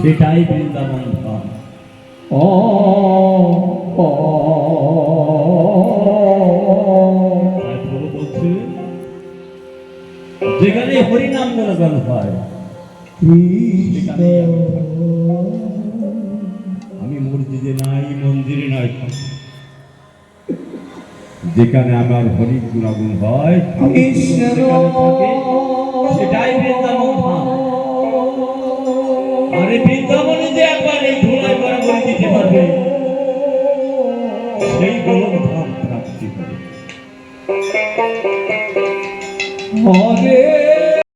সেটাই বৃন্দাবন ধাম ও যেখানে হরিনাম গুণগান হয়। আমি মসজিদে নাই মন্দিরে নাই যেখানে আমার হরি গুণাগুণ হয় সেটাই বৃন্দাবন ধাম আরে বৃন্দাবনে যে একবার এই ধুলায় বরাবর দিতে পারবে সেই গোলক ধাম প্রাপ্তি হবে। হরে